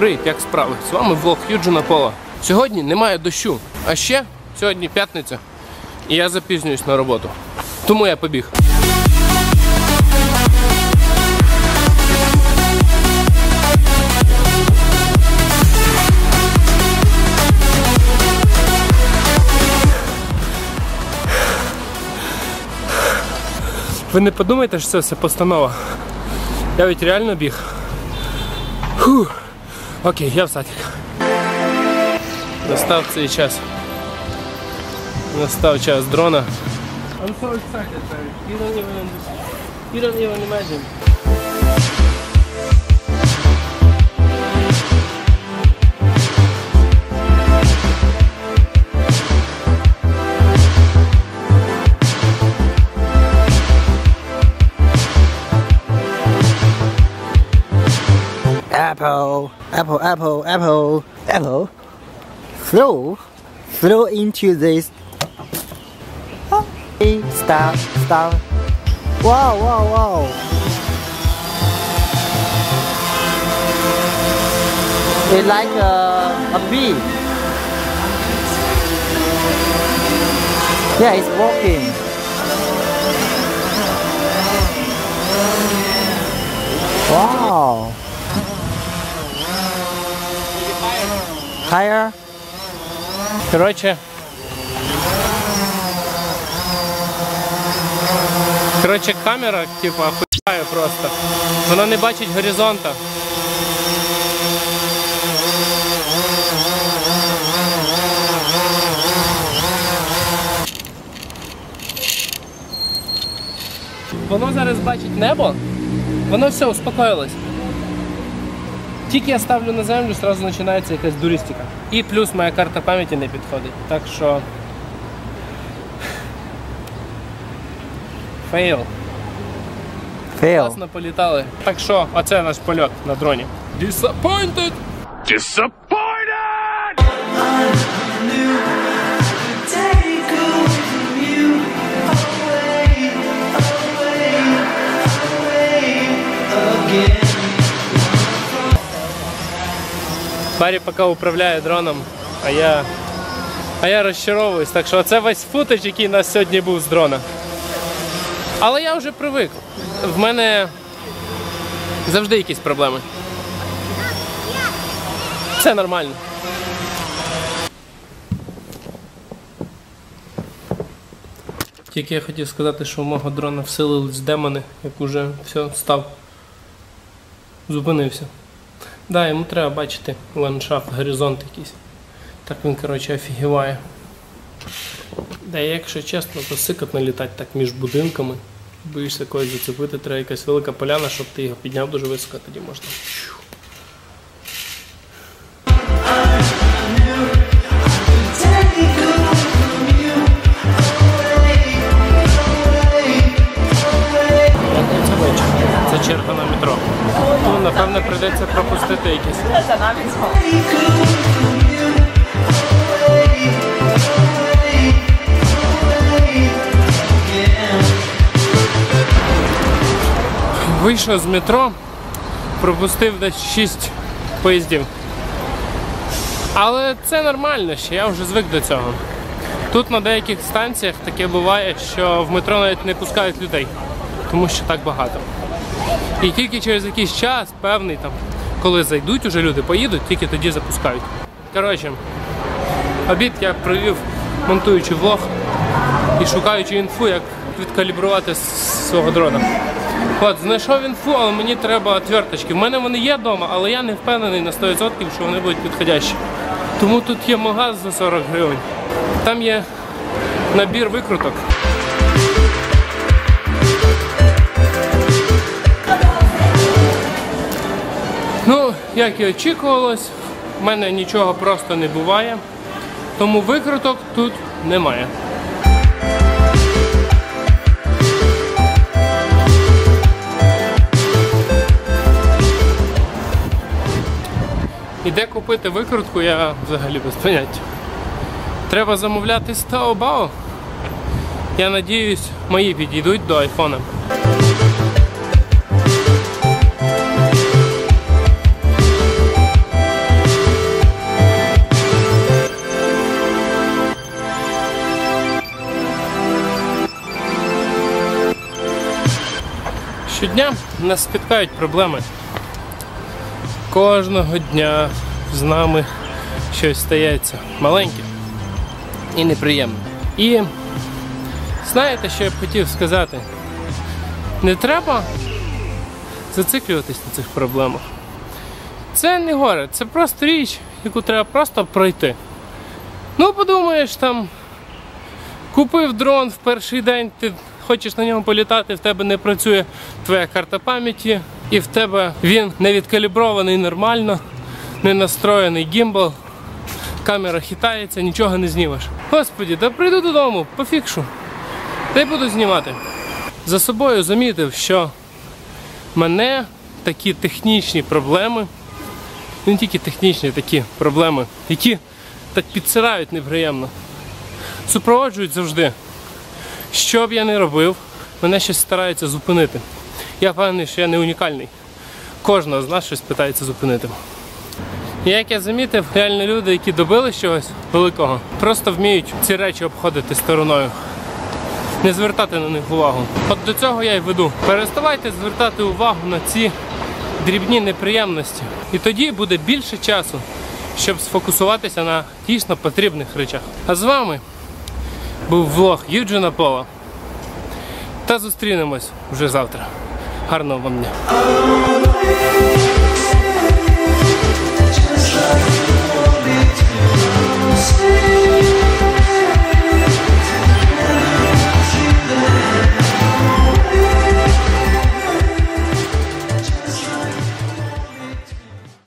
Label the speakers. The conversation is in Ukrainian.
Speaker 1: Привіт, як справи? З вами влог Юджина Пола. Сьогодні немає дощу, а ще сьогодні п'ятниця, і я запізнююсь на роботу. Тому я побіг. Ви не подумайте, що це все постанова. Я ведь реально біг. Фу. Окей, я в садик. Настав цей час. Настав час дрона. I'm so excited, Barry. You don't even. You don't even imagine.
Speaker 2: Apple, apple, apple, apple. Flow, flow into this. Stop, stop. Wow, wow, wow. It's like a, a bee. Yeah, it's walking. Wow. Higher.
Speaker 1: Коротше. Коротше, камера, типу, охуєнна просто. Вона не бачить горизонта. Воно зараз бачить небо, воно все успокоїлось. Тільки я ставлю на землю, одразу починається якась дурістика. І плюс моя карта пам'яті не підходить. Так що. Фейл.
Speaker 2: Fail.
Speaker 1: Класно політали. Так що, оце наш польот на дроні. Disappointed! Disappointed! Барі поки управляє дроном, а я. А я розчаровуюсь. Так що це весь футаж, який у нас сьогодні був з дрона. Але я вже привик. В мене завжди якісь проблеми. Це нормально. Тільки я хотів сказати, що у мого дрона всилились демони, як уже все став. Зупинився. Да, йому треба бачити ландшафт, горизонт якийсь. Так він, коротше, офігіває. Да, якщо чесно, то сикотно літати так між будинками. Боїшся когось зацепити, треба якась велика поляна, щоб ти його підняв дуже високо, тоді можна. Черга на метро. Ну, напевне, прийдеться пропустити якісь. Вийшов з метро, пропустив десь 6 поїздів. Але це нормально ще, я вже звик до цього. Тут на деяких станціях таке буває, що в метро навіть не пускають людей, тому що так багато. І тільки через якийсь час, певний там, коли зайдуть уже люди, поїдуть, тільки тоді запускають. Коротше, обід я провів монтуючи влог і шукаючи інфу, як відкалібрувати свого дрона. От, знайшов інфу, але мені треба отверточки. В мене вони є вдома, але я не впевнений на 100%, що вони будуть підходящі. Тому тут є магаз за 40 гривень. Там є набір викруток. Ну, як і очікувалось, в мене нічого просто не буває, тому викруток тут немає. І де купити викрутку, я взагалі без поняття. Треба замовляти з Taobao. Я надіюсь, мої підійдуть до айфона. Щодня нас спіткають проблеми. Кожного дня з нами щось стається маленьке і неприємне. І знаєте, що я б хотів сказати? Не треба зациклюватись на цих проблемах. Це не горе, це просто річ, яку треба просто пройти. Ну, подумаєш, там купив дрон в перший день, ти хочеш на ньому політати, в тебе не працює твоя карта пам'яті, і в тебе він не відкалібрований нормально, не настроєний гімбал, камера хитається, нічого не знімеш. Господі, та прийду додому, пофікшу. Та й буду знімати. За собою замітив, що мене такі технічні проблеми, не тільки технічні такі проблеми, які так підсирають неприємно, супроводжують завжди. Що б я не робив, мене щось старається зупинити. Я впевнений, що я не унікальний. Кожного з нас щось питається зупинити. І як я замітив, реально люди, які добились чогось великого, просто вміють ці речі обходити стороною. Не звертати на них увагу. От до цього я й веду. Переставайте звертати увагу на ці дрібні неприємності. І тоді буде більше часу, щоб сфокусуватися на дійсно потрібних речах. А з вами був влог Юджина Пола. Та зустрінемось вже завтра. Гарного вам дня!